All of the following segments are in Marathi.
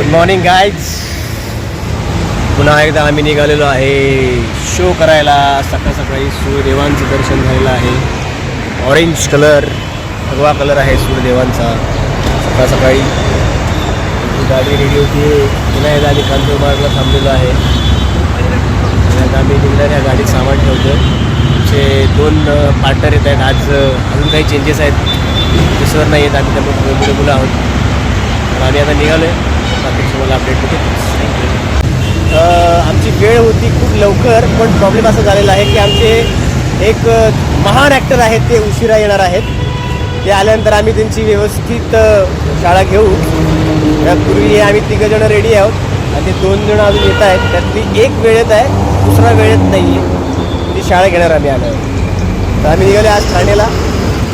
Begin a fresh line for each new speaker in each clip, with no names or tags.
गुड मॉर्निंग गाईज पुन्हा एकदा आम्ही निघालेलो आहे शो करायला. सकाळ सकाळी सूर्यदेवांचं दर्शन झालेलं आहे. ऑरेंज कलर भगवा कलर आहे सूर्यदेवांचा. सकाळ सकाळी गाडी रेडी होती. पुन्हा एकदा आम्ही मार्गला थांबलेलो आहे. आणि आता आम्ही निघणार या गाडीत सामान ठेवतो जे दोन पार्टनर येत आहेत. आज अजून काही चेंजेस आहेत. ते सर नाही आहेत. आम्ही त्यामुळे मुलं मुलं आहोत. तर आम्ही आता निघालो आहे तुम्हाला अपडेट होते आमची वेळ होती खूप लवकर पण प्रॉब्लेम असा झालेला आहे की आमचे एक महान ॲक्टर आहेत ते उशिरा येणार आहेत. ते आल्यानंतर आम्ही त्यांची व्यवस्थित शाळा घेऊ. त्यापूर्वी आम्ही तिघंजणं रेडी आहोत. आणि ते दोन जणं अजून येत आहेत. त्यातली एक वेळेत आहे दुसरा वेळेत नाही आहे ती शाळा घेणार आम्ही आलो तर आम्ही निघाले आज ठाण्याला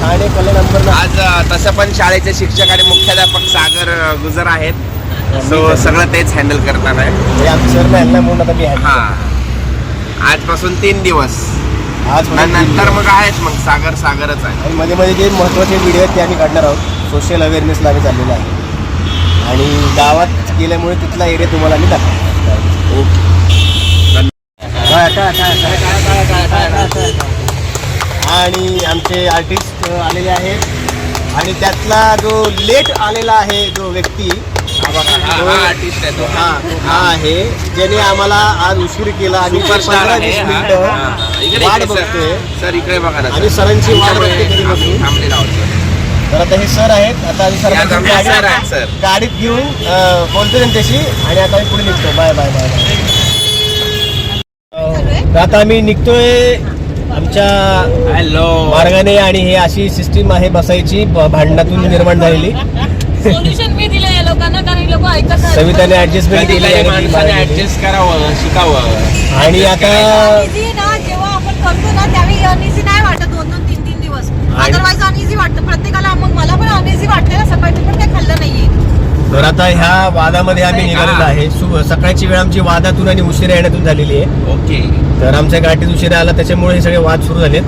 ठाणे कल्याण नंबर
आज तसं पण शाळेचे शिक्षक आणि मुख्याध्यापक सागर गुजर आहेत. सो सगळं तेच हँडल करणार आहे.
म्हणजे म्हणून आता मी
हा. आजपासून तीन दिवस.
आज फक्त
नंतर मग आहेच मग सागर सागरच आहे.
आणि मध्ये मध्ये जे महत्त्वाचे व्हिडिओ आहेत ते आम्ही काढणार आहोत. सोशल अवेअरनेसला आम्ही चाललेलो आहे. आणि गावात गेल्यामुळे तिथला एरिया तुम्हाला आम्ही दाखवतो आणि आमचे आर्टिस्ट आलेले आहेत. आणि त्यातला जो लेट आलेला आहे जो व्यक्ती
हा हा- हा आहे.
हा हा ज्याने आम्हाला आज उशीर केला आणि
सुपरस्टार
पंधरा
आहे
वीस
हा. हा,
मिनिटं
हा. इकडे
वाट
इकडे
बघतोय
सर. इकडे बघा ना
आणि
सर.
सरांची वाट बघते कधी
आम्ही
बसून.
थांबलेलो आहोत सर.
तर आता हे सर आहेत आता आम्ही
हे
गाडीत
सर आहेत सर
गाडीत घेऊन अं, बोलतो त्यांच्याशी आणि आता आम्ही पुढे निघतो बाय बाय बाय बाय तर आता आम्ही निघतोय आमच्या
हॅलो
मार्गाने आणि हे अशी सिस्टीम आहे बसायची भांडणातून निर्माण झालेली
सोल्युशन मी दिलं लोकांना कारण लोक ऐकत नाही.
सविताने ऍडजस्टमेंट केली
काही
आणि ती
माणसाने
बाहेर गेली.
ऍडजस्ट करावं शिकावं.
आणि आता
Uneasy ना जेव्हा आपण करतो ना त्यावेळी अनइझी नाही वाटत दोन दोन तीन तीन दिवस. अदरवाईज अनइझी वाटतं. प्रत्येकाला मग मला पण अनइझी वाटते ना सकाळी मी पण काही खाल्लं नाहीये.
तर आता ह्या वादामध्ये आम्ही निघालेलो आहे. सु- सकाळची वेळ आमची वादातून आणि उशिरा येण्यातून झालेली आहे.
ओके.
तर आमच्या गाठीत उशिरा आला त्याच्यामुळे हे सगळे वाद सुरू झालेत.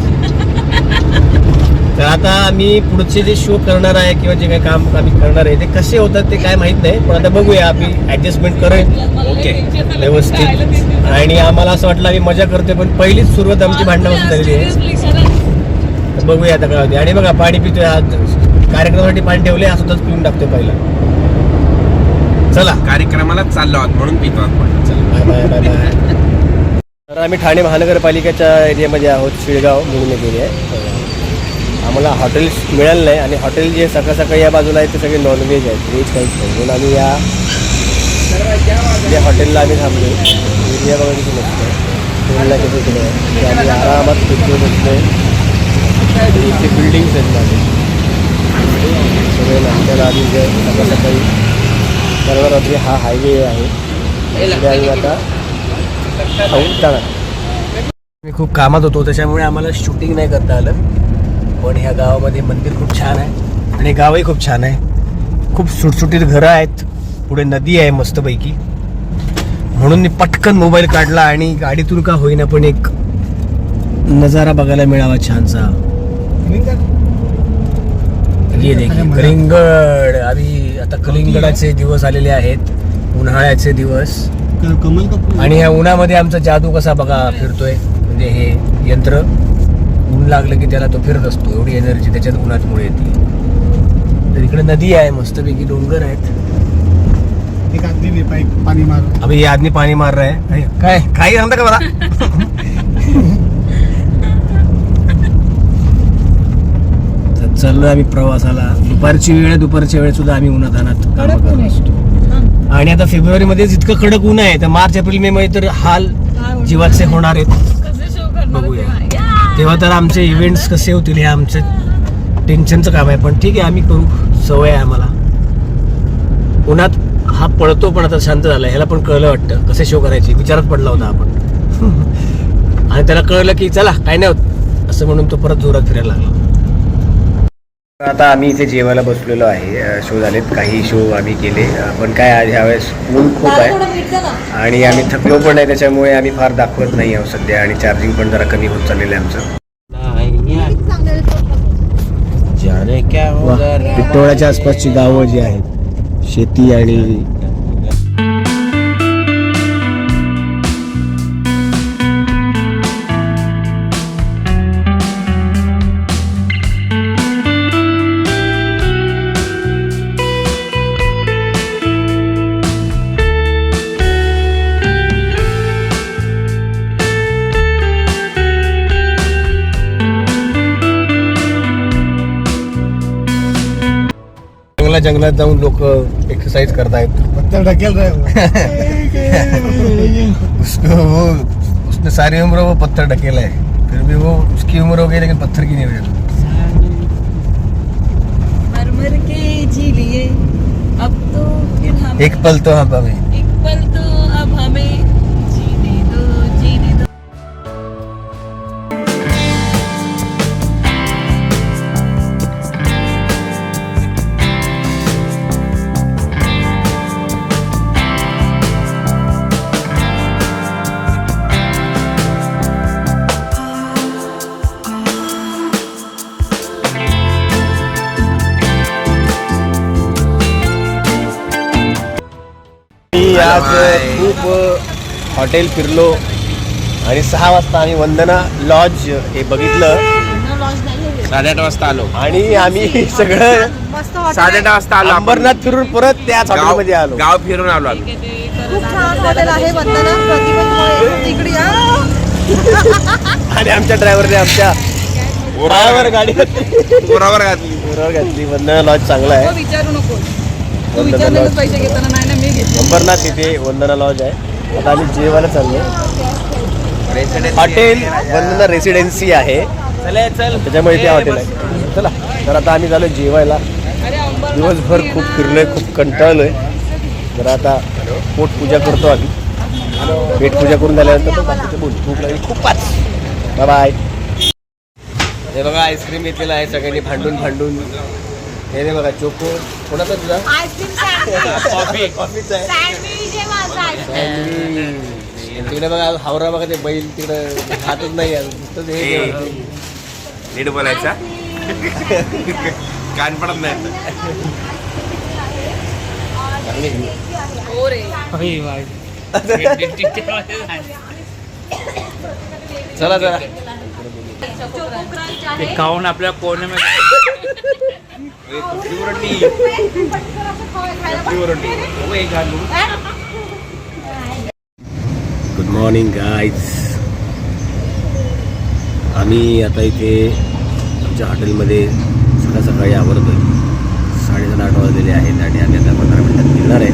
तर आता आम्ही पुढचे जे शो करणार आहे किंवा जे काही काम आम्ही करणार आहे ते कसे होतात ते काय माहीत नाही पण आता बघूया आम्ही ऍडजस्टमेंट करेन
ओके.
व्यवस्थित. आणि आम्हाला असं वाटलं आम्ही मजा करते पण पहिलीच सुरुवात आमची भांडणापासून झालेली आहे. बघूया आता काय होते. आणि बघा पाणी पितोय आज कार्यक्रमासाठी पाणी ठेवले हा सुद्धाच पिऊन टाकतोय पहिला. चला.
कार्यक्रमाला चाललो आहोत म्हणून पितो आपण.
चला बाय बाय बाय बाय तर आम्ही ठाणे महानगरपालिकेच्या एरियामध्ये आहोत शिळगाव म्हणून एरिया आहे. आम्हाला हॉटेल्स मिळालं नाही आणि हॉटेल जे सकाळ सकाळी या बाजूला आहेत ते सगळे नॉनव्हेज आहेत. व्हेज काहीच नाही. म्हणून आम्ही या या हॉटेलला आम्ही थांबलो. एरिया बघा किती मस्त आहे टोलला ते आम्ही आरामात फिरतो बसतो इथे बिल्डिंग्स आहेत माझे. सगळे नाश्त्याला आम्ही जे सकाळ सकाळी करणार रात्री हा हायवे आहे. इकडे आम्ही आता खाऊन जाणार. मी खूप कामात होतो. त्याच्यामुळे आम्हाला शूटिंग नाही करता आलं. पण ह्या गावामध्ये मंदिर खूप छान आहे आणि गावही खूप छान आहे. खूप सुटसुटीत घरं आहेत. पुढे नदी आहे मस्तपैकी. म्हणून मी पटकन मोबाईल काढला आणि गाडीतून का होईना पण एक नजारा बघायला मिळावा छानसा. कलिंगड. आम्ही आता कलिंगडाचे दिवस आलेले आहेत. उन्हाळ्याचे दिवस. आणि ह्या उन्हामध्ये आमचा जादू कसा बघा फिरतोय. म्हणजे हे यंत्र. ऊन लागलं की त्याला तो फिरत असतो. एवढी एनर्जी त्याच्यात उन्हामुळे येते. तर इकडे नदी आहे मस्तपैकी डोंगर आहेत.
एक आदमी पानी मार
अभि ये आदमी पाणी मार रहा है. काय काही सांगता का मला? तर चाललोय आम्ही प्रवासाला. दुपारची वेळ आहे दुपारच्या वेळेत सुद्धा आम्ही काम करत असतो. आणि आता फेब्रुवारी मध्ये इतकं कडक ऊन आहे तर मार्च एप्रिल मे मध्ये तर हाल. जीवाचे होणार आहेत.
तेव्हा?
तर आमचे इव्हेंट्स कसे होतील हे आमचं टेन्शनचं काम आहे. पण ठीक आहे आम्ही करू. सवय आहे आम्हाला. उन्हात हा पळतो पण आता शांत झाला ह्याला पण कळलं वाटतं. कसे शो करायचे? विचारात पडला होता आपण. आणि त्याला कळलं की चला काय नाही होत. असं म्हणून तो परत जोरात फिरायला लागला. आता आम्ही इथे जेवायला बसलेलो आहे. शो झालेत. काही शो आम्ही केले. पण काय आज ह्यावेळेस ऊन खूप आहे. आणि आम्ही थकलो पण आहे. त्याच्यामुळे आम्ही फार दाखवत नाही आहोत सध्या. आणि चार्जिंग पण जरा कमी होत चाललेलं आहे आमचं.
जाने क्या
वा, पिठोळ्याच्या आसपासची गावं जी आहेत शेती आणि चांगल्या जंगलात जाऊन लोक एक्सरसाइज करतायत.
पत्थर ढकेल
उसको वो उसने सारी उम्र वो पत्थर ढकेला है. फिर भी वो उसकी उम्र हो गई लेकिन पत्थर की नहीं हुई
मर मर के जी लिए। अब तो फिर हम
एक पल तो हम हमें।
एक पल तो अब हमें
आज खूप हॉटेल फिरलो आणि सहा वाजता आम्ही वंदना लॉज हे बघितलं.
साडेआठ वाजता आलो.
आणि आम्ही सगळं
हॉटेल
साडेआठ वाजता आलो.
अंबरनाथ फिरून परत त्याच
गाव
हॉटेलमध्ये आलो.
गाव फिरून आलो आम्ही.
खूप छान हॉटेल आहे वंदना प्रतिभा तिकडे या.
आणि आमच्या ड्रायव्हरने आमच्या गाडी घातली.
पोरावर घातली.
घातली. वंदना लॉज चांगला आहे.
विचारू नको. तू
वंदना
विचारलेलंच
लॉज.
पैसे घेताना नाही ना मी घेतले.
अंबरनाथ इथे वंदना लॉज आहे. आता आम्ही जेवायला चाललो हॉटेल वंदना रेसिडेन्सी आहे. त्याच्यामुळे ते हॉटेल आहे. चला तर आता आम्ही झालो जेवायला. दिवसभर खूप फिरलोय खूप कंटाळलोय. तर आता पोटपूजा करतो आम्ही. पेटपूजा करून झाल्यानंतर बाकीचं बोलू. भूक लागली खूपच बाय बाय हे बघा आईस्क्रीम घेतलेलं आहे सगळ्यांनी भांडून भांडून. हे रे बघा चोको. कोणाचा तुझा?
आईस्क्रीम
कॉफी कॉफीचा आहे.
सँडविच
तिकडे बघा हावरा बघा ते बैल तिकडे खातच नाही आहे. हे. जेवण.
नीट बोलायचा? कान पडत नाही
चांगली.
हो
चला चला.
आहे.
खाऊन आपल्या कोण
गुड मॉर्निंग गाईज आम्ही आता इथे आमच्या हॉटेलमध्ये सकाळ सकाळी आवरतोय. साडेसात आठ वाजलेले आहेत आणि आम्ही आता पंधरा मिनिटात निघणार आहे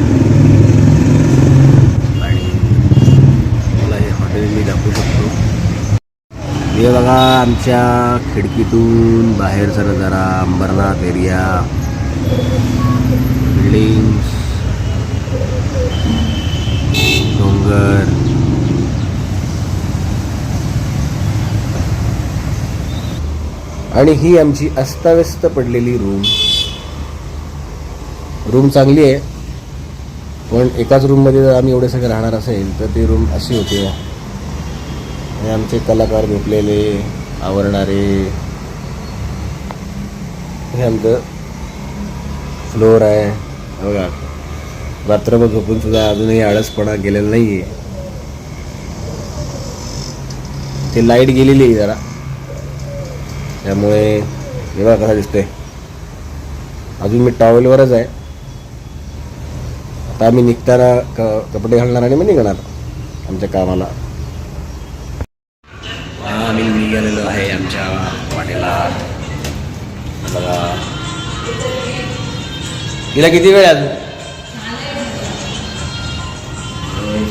आणि मला हे हॉटेल मी दाखवू शकतो हे बघा आमच्या खिडकीतून बाहेरचा नजारा अंबरनाथ एरिया बिल्डिंग्स डोंगर. आणि ही आमची अस्ताव्यस्त पडलेली रूम रूम चांगली आहे पण एकाच रूममध्ये जर आम्ही एवढे सगळे राहणार असेल तर ती रूम अशी होते. हे आमचे कलाकार झोपलेले आवरणारे. हे आमचं फ्लोअर आहे. बघा. रात्रभर झोपून सुद्धा अजूनही आळसपणा गेलेला नाही आहे ते लाइट गेलेली आहे जरा. त्यामुळे हे बघा कसा दिसतोय. अजून मी टॉवेलवरच आहे. आता आम्ही निघताना क कपडे घालणार आणि मग निघणार आमच्या कामाला. गेला किती वेळ अजून?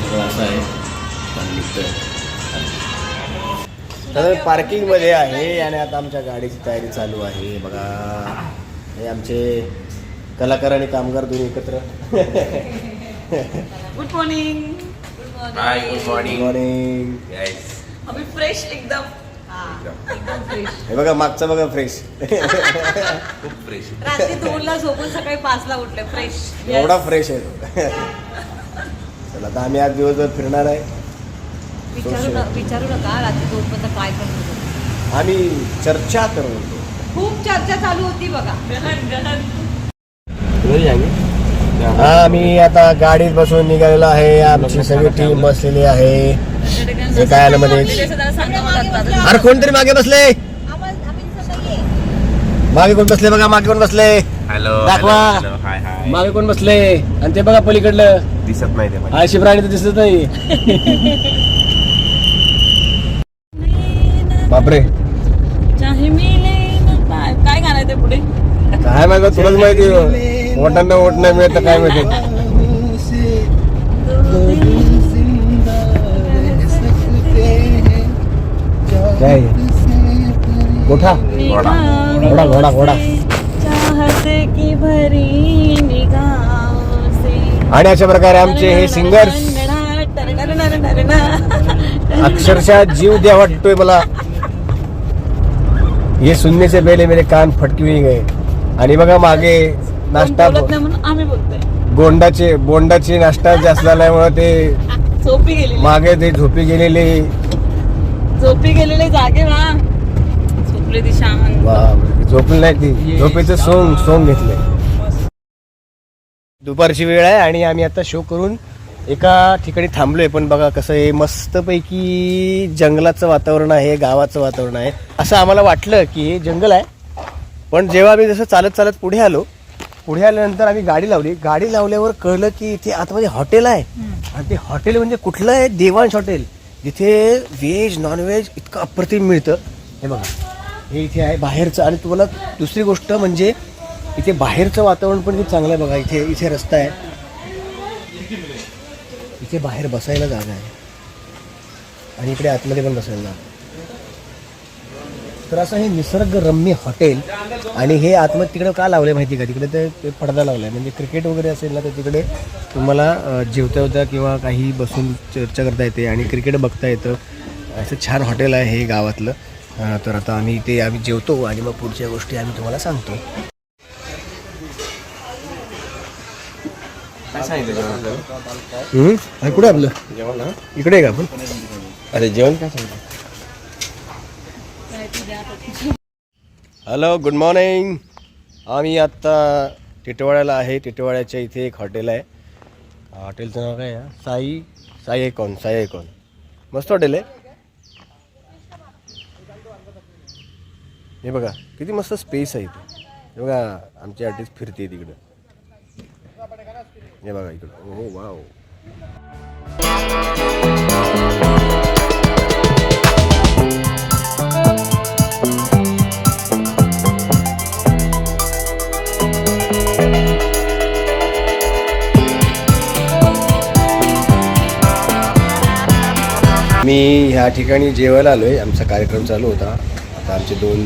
सगळं असं आहे तर पार्किंगमध्ये आहे आणि आता आमच्या गाडीची तयारी चालू आहे. बघा हे आमचे कलाकार आणि कामगार दोन्ही एकत्र.
Good morning
good morning
morning
आम्ही फ्रेश एकदम. एकदम
हे बघा मागचं बघा फ्रेश.
खूप फ्रेश.
रात्री दोनला झोपून सकाळी पाचला उठले फ्रेश.
एवढा फ्रेश आहे तो. चला आता आम्ही आज दिवसभर फिरणार आहे.
विचारू न- विचारू नका रात्री दोन पर्यंत काय करत होतो
आम्ही चर्चा करू
खूप चर्चा चालू होती बघा.
हा आम्ही आता गाडीत बसून निघालेलो आहे. आमची सगळी टीम बसलेली आहे. हे काय आलं मध्ये? अरे कोणतरी मागे बसले. मागे कोण बसले बघा मागे कोण बसले?
हॅलो
दाखवा.
हाय हाय
मागे कोण बसले? आणि ते बघा पलीकडलं.
दिसत नाही ते.
आळशी प्राणी तर दिसत नाही. बापरे.
काय गाणं ते पुढे?
काय माहिती तुलाच माहिती वोटांना वोट नाही मिळत काय माहिती काय? मोठा घोडा घोडा घोडा
घोडा.
आणि अशा प्रकारे आमचे हे सिंगर्स अक्षरशः जीव द्या वाटतोय मला. हे सुनने से पहले मेरे कान फटकी गए. आणि बघा मागे नाश्ता
बोलत नाही म्हणून आम्ही बोलतोय.
गोंडाचे बोंडाचे नाश्ता जे असल्यामुळे ते
झोपी गेलेली.
मागे ते झोपी गेलेले.
झोपी गेलेले जागे वा. झोपले
झोपली नाही ती. झोपेचं सोंग सोंग घेतलंय. दुपारची वेळ आहे आणि आम्ही आता शो करून एका ठिकाणी थांबलोय. पण बघा कसं आहे मस्तपैकी जंगलाचं वातावरण आहे गावाचं वातावरण आहे. असं आम्हाला वाटलं की हे जंगल आहे. पण जेव्हा आम्ही जसं चालत चालत पुढे आलो पुढे आल्यानंतर आम्ही गाडी लावली. गाडी लावल्यावर कळलं की इथे आतमध्ये हॉटेल आहे. आणि ते हॉटेल म्हणजे कुठलं आहे? देवांश हॉटेल. जिथे व्हेज नॉनव्हेज इतकं अप्रतिम मिळतं. हे बघा. हे इथे आहे बाहेरचं. आणि तुम्हाला दुसरी गोष्ट म्हणजे इथे बाहेरचं वातावरण पण खूप चांगलं आहे बघा. इथे इथे रस्ता आहे. इथे बाहेर बसायला जागा आहे. आणि इकडे आतमध्ये पण बसायला जागा. तर असं हे निसर्गरम्य हॉटेल आणि हे आतमध्ये तिकडे का लावले माहिती का? तिकडे ते पडदा लावलाय. म्हणजे क्रिकेट वगैरे असेल ना तर तिकडे तुम्हाला जेवता होता किंवा काही बसून चर्चा करता येते आणि क्रिकेट बघता येतं. असं छान हॉटेल आहे हे गावातलं. तर आता आम्ही ते आम्ही जेवतो आणि मग पुढच्या गोष्टी आम्ही तुम्हाला सांगतो. कुठे आपलं?
जेवण
इकडे आहे का आपण?
अरे जेवण काय सांगतो
हॅलो गुड मॉर्निंग आम्ही आत्ता टिटवाळ्याला आहे. टिटवाळ्याच्या इथे एक हॉटेल आहे. हॉटेलचं नाव काय आहे? साई साई ऐकॉन साई ऐकॉन मस्त हॉटेल आहे. हे बघा किती मस्त स्पेस आहे इथे. हे बघा आमची आर्टिस्ट फिरते तिकडं. हे बघा इकडं. हो वाव. मी ह्या ठिकाणी जेवायला आलो आहे आमचा कार्यक्रम चालू होता. आता आमचे दोन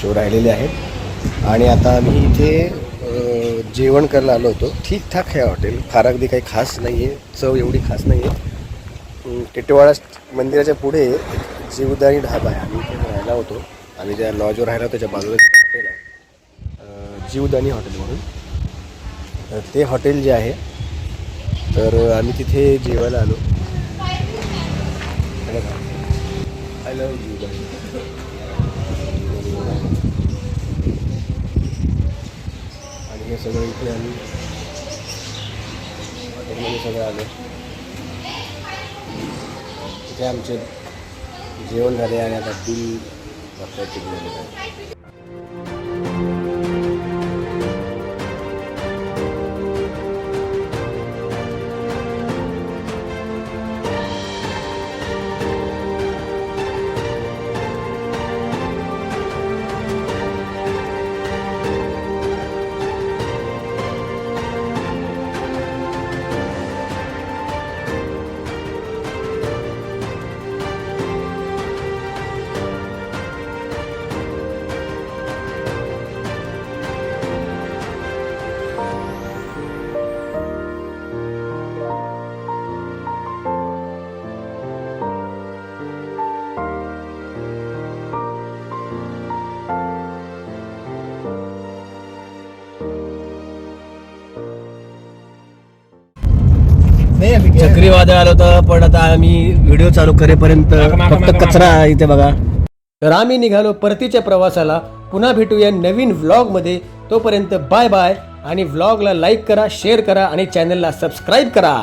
शो राहिलेले आहेत. आणि आता आम्ही इथे जेवण करायला आलो होतो. ठीकठाक आहे हॉटेल. फार अगदी काही खास नाही आहे चव एवढी खास नाही आहे टिटवाळा मंदिराच्या पुढे एक जीवदानी ढाबा आहे. आम्ही इथे राहायला होतो. आम्ही ज्या लॉजवर राहिला त्याच्या बाजूला एक हॉटेल आहे. जीवदानी हॉटेल म्हणून. ते हॉटेल जे आहे तर आम्ही तिथे जेवायला आलो. आय लव्ह यू आणि हे सगळं इथे आम्ही हॉटेलमध्ये सगळं आलो. इथे आमचे जेवण झाले आणि आता बिल भरता झालेलं आहे चक्रीवादळ आलं होतं पण आता आम्ही व्हिडिओ चालू करेपर्यंत फक्त कचरा इथे बघा. तर आम्ही निघालो परतीच्या प्रवासाला. पुन्हा भेटूया नवीन व्लॉगमध्ये तोपर्यंत बाय बाय आणि व्लॉगला लाईक करा शेअर करा आणि चॅनलला सबस्क्राईब करा.